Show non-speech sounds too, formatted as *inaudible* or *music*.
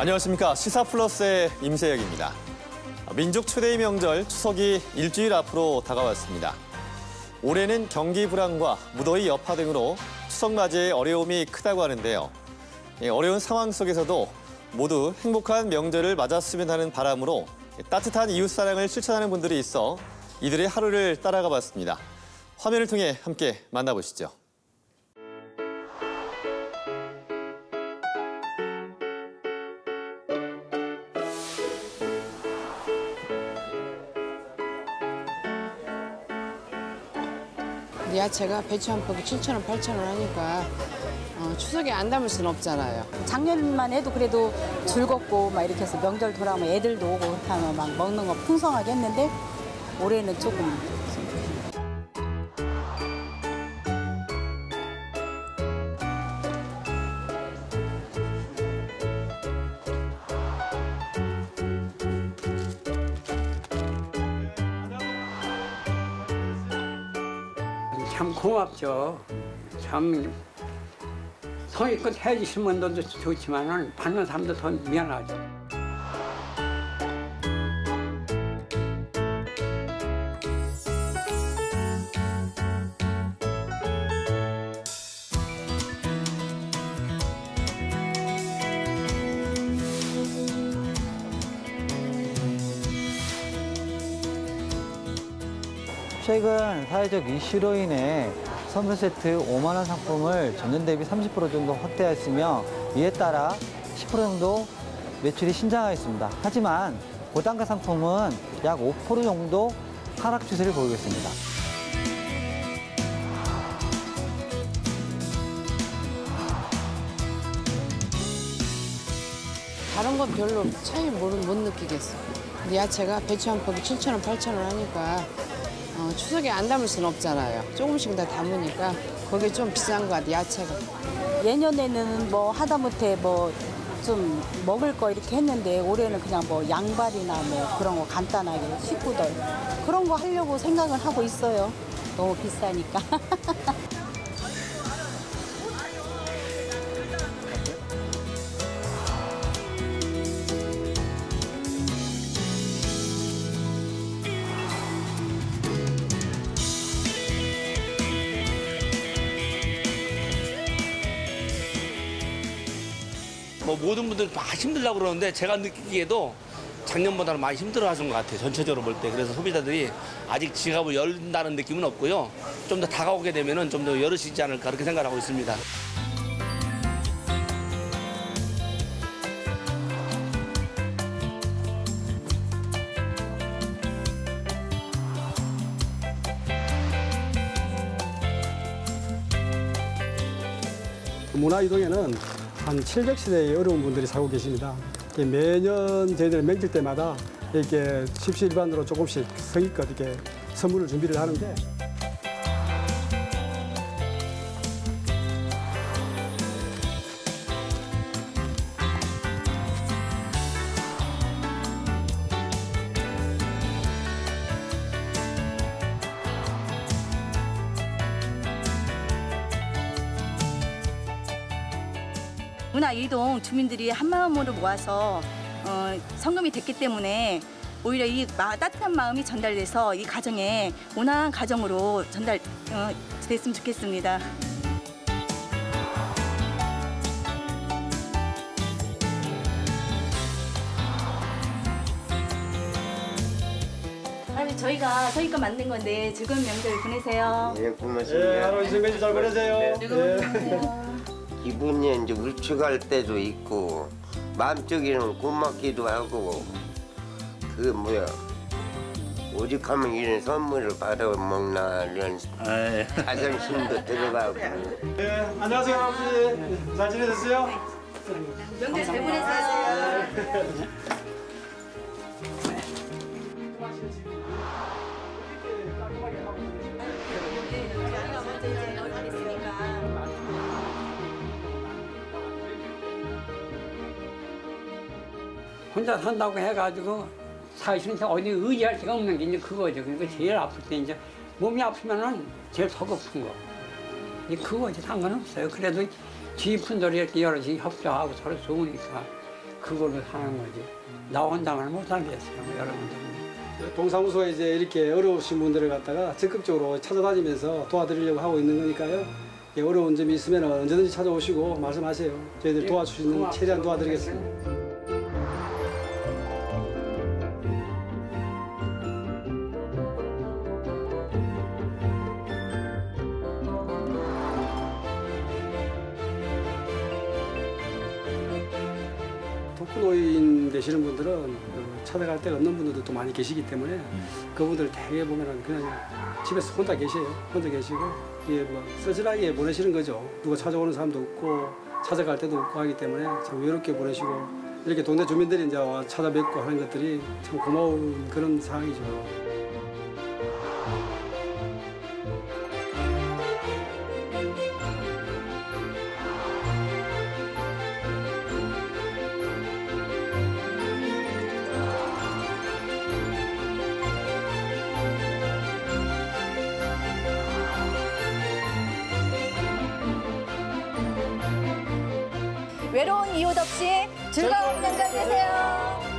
안녕하십니까. 시사플러스의 임세혁입니다. 민족 최대의 명절 추석이 일주일 앞으로 다가왔습니다. 올해는 경기 불황과 무더위 여파 등으로 추석 맞이의 어려움이 크다고 하는데요. 이 어려운 상황 속에서도 모두 행복한 명절을 맞았으면 하는 바람으로 따뜻한 이웃사랑을 실천하는 분들이 있어 이들의 하루를 따라가 봤습니다. 화면을 통해 함께 만나보시죠. 야채가 배추 한 포기 7,000원, 8,000원 하니까 어, 추석에 안 담을 수는 없잖아요. 작년만 해도 그래도 즐겁고 막 이렇게 해서 명절 돌아오면 애들도 오고 그렇게 하면 막 먹는 거 풍성하게 했는데 올해는 조금 참 고맙죠. 참 성의껏 해주시는 분들도 좋지만 받는 사람도 더 미안하죠. 최근 사회적 이슈로 인해 선물 세트 5만 원 상품을 전년 대비 30% 정도 확대하였으며 이에 따라 10% 정도 매출이 신장하였습니다. 하지만 고단가 상품은 약 5% 정도 하락 추세를 보이고 있습니다. 다른 건 별로 차이 못, 못 느끼겠어. 야채가 배추 한 포기 7,000원, 8,000원 하니까 어, 추석에 안 담을 수는 없잖아요. 조금씩 다 담으니까 그게 좀 비싼 것 같아, 야채가. 예년에는 뭐 하다못해 뭐 좀 먹을 거 이렇게 했는데 올해는 그냥 뭐 양발이나 뭐 그런 거 간단하게 식구들 그런 거 하려고 생각을 하고 있어요. 너무 비싸니까. *laughs* 뭐 모든 분들 다 힘들다고 그러는데 제가 느끼기에도 작년보다는 많이 힘들어 하신 것 같아요. 전체적으로 볼 때. 그래서 소비자들이 아직 지갑을 열다는 느낌은 없고요. 좀 더 다가오게 되면은 좀더 열으시지 않을까 그렇게 생각하고 있습니다. 문화이동에는 한 700세대의 어려운 분들이 살고 계십니다. 매년 저희들 명절 때마다 이렇게 십시일반으로 조금씩 성의껏 이렇게 선물을 준비를 하는데 문화이동 주민들이 한마음으로 모아서 어, 성금이 됐기 때문에 오히려 이 마- 따뜻한 마음이 전달돼서 이 가정에 온화한 가정으로 전달 어, 됐으면 좋겠습니다. 할아버지 저희가 저희 거 만든 건데 즐거운 명절 보내세요. 예, 고맙습니다. 할아버지 명절 잘 보내세요. 기분이 이제 울적할 때도 있고 마음적으로는 고맙기도 하고 그 뭐야 오직하면 이런 선물을 받아 먹나 이런 자존심도 들어가고 네, 안녕하세요 할아버지. 잘 지내셨어요? 명절 잘 보내세요. 혼자 산다고 해가지고 사실은 이제 어디 의지할 데가 없는 게 이제 그거죠. 그러니까 제일 아플 때 이제 몸이 아프면은 제일 서글픈 거. 이 그거지 상관없어요. 그래도 주위 분들이 이렇게 여럿이 협조하고 서로 좋으니까 그걸로 사는 거지. 나 혼자만 못 살겠어요, 여러분들은. 동사무소에 이제 이렇게 어려우신 분들을 갖다가 적극적으로 찾아다니면서 도와드리려고 하고 있는 거니까요. 예, 어려운 점이 있으면 언제든지 찾아오시고 말씀하세요. 저희들 수 있는 최대한 도와드리겠습니다. 노인 되시는 분들은 어, 찾아갈 데가 없는 분들도 또 많이 계시기 때문에 그분들 대개 보면은 그냥 집에서 혼자 계세요. 혼자 계시고 이게 뭐 쓰질하게 보내시는 거죠. 누가 찾아오는 사람도 없고 찾아갈 데도 없고 하기 때문에 참 외롭게 보내시고 이렇게 동네 주민들이 이제 와 찾아뵙고 하는 것들이 참 고마운 그런 상황이죠. 외로운 이웃 없이 즐거운 명절 되세요.